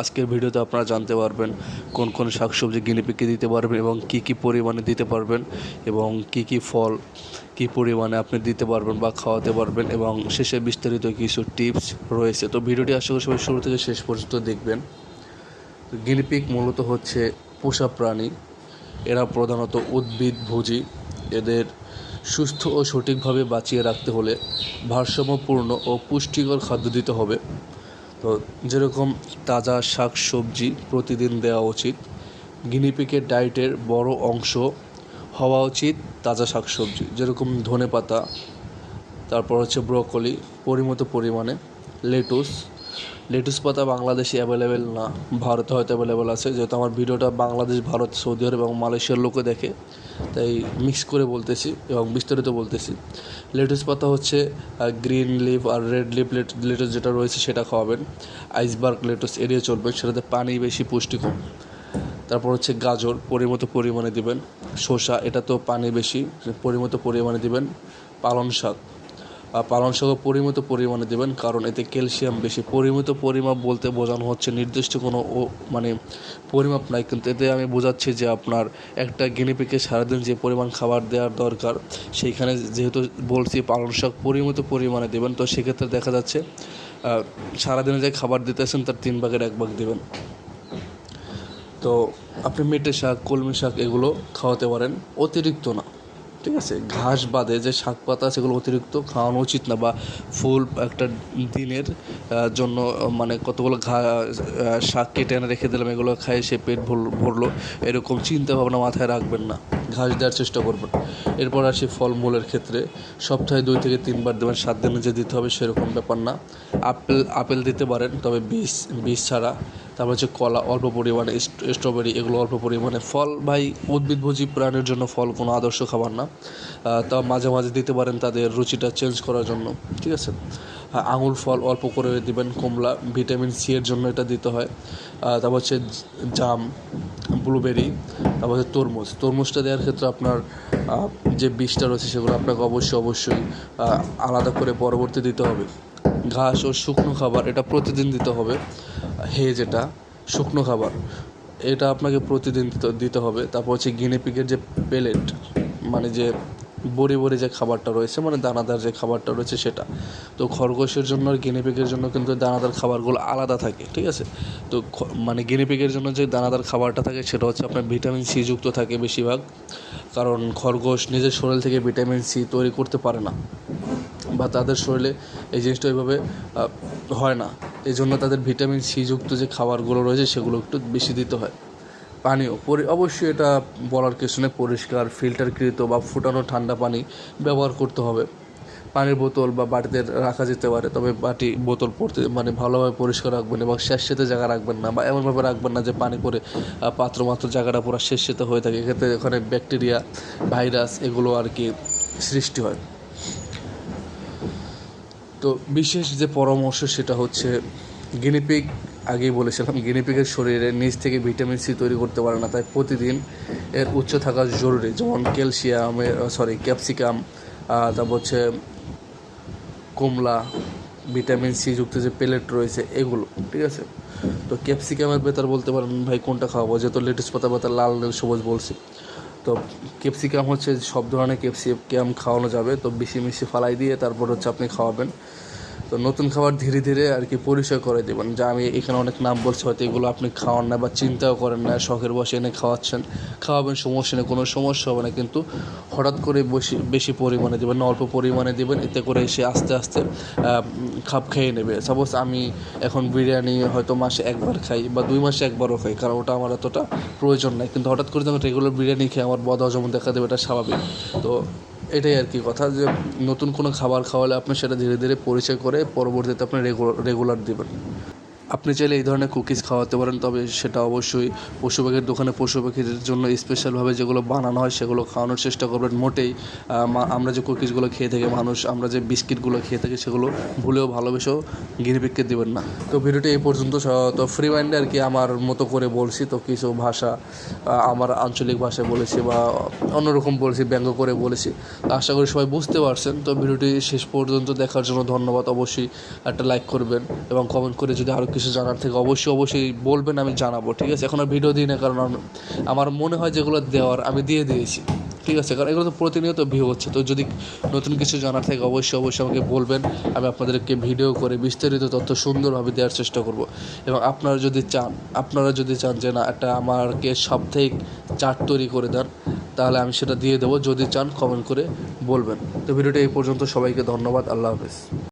আজকের ভিডিওতে আপনারা জানতে পারবেন কোন কোন শাকসবজি গিনিপিকে দিতে পারবেন এবং কি কি পরিমাণে দিতে পারবেন এবং কি কি ফল কি পরিমাণে আপনি দিতে পারবেন বা খাওয়াতে পারবেন এবং শেষে বিস্তারিত কিছু টিপস রয়েছে। তো ভিডিওটি আশা করি সবাই শুরু থেকে শেষ পর্যন্ত দেখবেন। গিনিপিক মূলত হচ্ছে পোষা প্রাণী। এরা প্রধানত উদ্ভিদ, ভোজী। এদের সুস্থ ও সঠিকভাবে বাঁচিয়ে রাখতে হলে ভারসাম্যপূর্ণ ও পুষ্টিকর খাদ্য দিতে হবে। তো যেরকম তাজা শাক সবজি প্রতিদিন দেওয়া উচিত গিনিপিকের ডায়েটের বড় অংশ হওয়া উচিত তাজা শাক সবজি, যেরকম ধনে পাতা তারপর হচ্ছে ব্রকলি, পরিমিত পরিমাণে, লেটুস লেটুস পাতা বাংলাদেশে অ্যাভেলেবেল না, ভারতে হয়তো অ্যাভেলেবেল আছে। যেহেতু আমার ভিডিওটা বাংলাদেশ, ভারত, সৌদি আরব এবং মালয়েশিয়ার লোকে দেখে, তাই মিক্স করে বলতেছি এবং বিস্তারিত বলতেছি। লেটুস পাতা হচ্ছে গ্রিন লিভ আর রেড লিভ লেটুস যেটা রয়েছে সেটা খাওয়াবেন। আইসবার্গ লেটুস এড়িয়ে চলবেন, সেটাতে পানি বেশি পুষ্টি কম তারপর হচ্ছে গাজর, পরিমিত পরিমাণে দিবেন। শসা, এটা তো পানি বেশি, পরিমিত পরিমাণে দিবেন। পালং শাক। আর পালং শাকও পরিমিত পরিমাণে দেবেন, কারণ এতে ক্যালসিয়াম বেশি। পরিমিত পরিমাপ বলতে বোঝানো হচ্ছে নির্দিষ্ট কোনো মানে পরিমাপ নাই, কিন্তু এতে আমি বোঝাচ্ছি যে আপনার একটা গিনিপিকে সারাদিন যে পরিমাণ খাবার দেওয়ার দরকার, সেইখানে যেহেতু বলছি পালং শাক পরিমিত পরিমাণে দেবেন, তো সেক্ষেত্রে দেখা যাচ্ছে সারাদিনে যে খাবার দিতেছেন তার তিন ভাগের এক ভাগ দেবেন। তো আপনি মেটে শাক, কলমি শাক এগুলো খাওয়াতে পারেন, অতিরিক্ত না। ঠিক আছে? ঘাস বাদে যে শাক পাতা সেগুলো অতিরিক্ত খাওয়ানো উচিত না বা ফুল একটা দিনের জন্য মানে কতগুলো ঘা শাক কেটে এনে রেখে দিলাম, এগুলো খাই সে পেট ভরল- ভরলো, এরকম চিন্তা ভাবনা মাথায় রাখবেন না। ঘাস দেওয়ার চেষ্টা করবেন এরপর আসি ফলমূলের ক্ষেত্রে। সপ্তাহে দুই থেকে তিনবার দেবেন, সাত দিনে যে দিতে হবে সেরকম ব্যাপার না। আপেল আপেল দিতে পারেন, তবে বীজ বীজ ছাড়া। তারপর হচ্ছে কলা, অল্প পরিমাণে স্ট্রবেরি, এগুলো অল্প পরিমাণে। ফল ভাই উদ্ভিদভোজী প্রাণীর জন্য ফল কোনো আদর্শ খাবার না। তা মাঝে মাঝে দিতে পারেন, তাদের রুচিটা চেঞ্জ করার জন্য। ঠিক আছে? আঙুর ফল অল্প করে দিবেন, কমলা, ভিটামিন সি এর জন্য এটা দিতে হয়। তারপর হচ্ছে জাম, ব্লুবেরি, তারপর হচ্ছে তরমুজ। তরমুজটা দেওয়ার ক্ষেত্রে আপনার যে বীজটা রয়েছে সেগুলো আপনাকে অবশ্যই অবশ্যই আলাদা করে পরবর্তী দিতে হবে। ঘাস ও শুকনো খাবার, এটা প্রতিদিন দিতে হবে। হে যেটা শুকনো খাবার, এটা আপনাকে প্রতিদিন দিতে- দিতে হবে। তারপর হচ্ছে গিনিপিকের যে পেলেট মানে যে বড়ি বড়ি যে খাবারটা রয়েছে মানে দানাদার যে খাবারটা রয়েছে সেটা। তো খরগোশের জন্য আর গিনিপিকের জন্য কিন্তু দানাদার খাবারগুলো আলাদা থাকে, ঠিক আছে? তো মানে গিনিপিকের জন্য যে দানাদার খাবারটা থাকে সেটা হচ্ছে আপনার ভিটামিন সি যুক্ত থাকে বেশিরভাগ। কারণ খরগোশ নিজের শরীর থেকে ভিটামিন সি তৈরি করতে পারে না বা তাদের শরীরে এই জিনিসটা ওইভাবে হয় না। এই জন্য তাদের ভিটামিন সি যুক্ত যে খাবারগুলো রয়েছে সেগুলো একটু বেশি দিতে হয়। পানীয়। পরি অবশ্যই এটা বলার কিছু নেই, পরিষ্কার ফিল্টারকৃত বা ফুটানো ঠান্ডা পানি ব্যবহার করতে হবে। পানির বোতল বা বাটিতে রাখা যেতে পারে, তবে বাটি বোতল পড়তে মানে ভালোভাবে পরিষ্কার রাখবেন এবং শেষ স্যাঁতস্যাঁতে জায়গা রাখবেন না বা এমনভাবে রাখবেন না যে পানি পরে পাত্র মাত্র জায়গাটা পুরো শেষ স্যাঁতস্যাঁতে হয়ে থাকে। এক্ষেত্রে ওখানে ব্যাকটেরিয়া, ভাইরাস এগুলো আর কি সৃষ্টি হয়। তো বিশেষ যে পরামর্শ সেটা হচ্ছে গিনিপিগ আগেই বলেছিলাম গিনিপিগের শরীরে নিচ থেকে ভিটামিন সি তৈরি করতে পারে না, তাই প্রতিদিন এর উচ্চ থাকা জরুরি, যেমন ক্যালসিয়ামের সরি ক্যাপসিকাম তারপর হচ্ছে কমলা ভিটামিন সি যুক্ত যে প্লেট রয়েছে, এগুলো, ঠিক আছে? তো ক্যাপসিকামের বেতার বলতে পারেন, ভাই, কোনটা খাওয়াবো? যেহেতু লেটুস পাতা পাতা লাল, নীল, সবুজ বলছি। তো ক্যাপসিকাম হচ্ছে সব ধরনের ক্যাপসিকাম খাওয়ানো যাবে, তো বেশি মিশি ফালাই দিয়ে তারপর হচ্ছে আপনি খাওয়াবেন। তো নতুন খাবার ধীরে ধীরে আর কি পরিচয় করে দেবেন যে আমি এখানে অনেক নাম বলছি, হয়তো এগুলো আপনি খাওয়ান না বা চিন্তাও করেন না, শখের বসে এনে খাওয়াচ্ছেন। খাওয়াবেন, সমস্যা নেই, কোনো সমস্যা হবে না, কিন্তু হঠাৎ করে বেশি বেশি পরিমাণে দেবেন, অল্প পরিমাণে দেবেন, এতে করে সে আস্তে আস্তে খাপ খেয়ে নেবে। সাপোজ আমি এখন বিরিয়ানি হয়তো মাসে একবার খাই বা দুই মাসে একবারও খাই, কারণ ওটা আমার এতটা প্রয়োজন নাই। কিন্তু হঠাৎ করে যখন রেগুলার বিরিয়ানি খেয়ে আমার বদ হজম দেখা দেবে, এটা স্বাভাবিক। তো এটাই আর কি কথা যে নতুন কোনো খাবার খাওয়ালে আপনি সেটা ধীরে ধীরে পরিচয় করে পরবর্তীতে আপনি রেগুলার দেবেন। আপনি চাইলে এই ধরনের কুকিজ খাওয়াতে পারেন, তবে সেটা অবশ্যই পশু পাখির দোকানে পশু পাখিদের জন্য স্পেশালভাবে যেগুলো বানানো হয় সেগুলো খাওয়ানোর চেষ্টা করবেন। মোটেই আমরা যে কুকিজগুলো খেয়ে থাকি, মানুষ, আমরা যে বিস্কিটগুলো খেয়ে থাকি সেগুলো ভুলেও ভালোবেসেও গিরিপিককে দেবেন না। তো ভিডিওটি এই পর্যন্ত তো ফ্রি মাইন্ডে আর কি আমার মতো করে বলছি, তো কিছু ভাষা আমার আঞ্চলিক ভাষায় বলেছি বা অন্যরকম বলেছি, ব্যঙ্গ করে বলেছি। তো আশা করি সবাই বুঝতে পারছেন। তো ভিডিওটি শেষ পর্যন্ত দেখার জন্য ধন্যবাদ। অবশ্যই একটা লাইক করবেন এবং কমেন্ট করে যদি আরও কিছু জানার থেকে অবশ্যই অবশ্যই বলবেন, আমি জানাব, ঠিক আছে? এখন আর ভিডিও দিই না, কারণ আমার মনে হয় যেগুলো দেওয়ার আমি দিয়ে দিয়েছি, ঠিক আছে? কারণ এগুলো তো প্রতিনিয়ত ভিউ হচ্ছে, তো যদি নতুন কিছু জানার থেকে অবশ্যই অবশ্যই আমাকে বলবেন, আমি আপনাদেরকে ভিডিও করে বিস্তারিত তথ্য সুন্দরভাবে দেওয়ার চেষ্টা করব। এবং আপনারা যদি চান, আপনারা যদি চান যে না, একটা আমাকে সাপ্তাহিক চার্ট তৈরি করে দেন, তাহলে আমি সেটা দিয়ে দেবো, যদি চান কমেন্ট করে বলবেন। তো ভিডিওটা এই পর্যন্ত, সবাইকে ধন্যবাদ, আল্লাহ হাফেজ।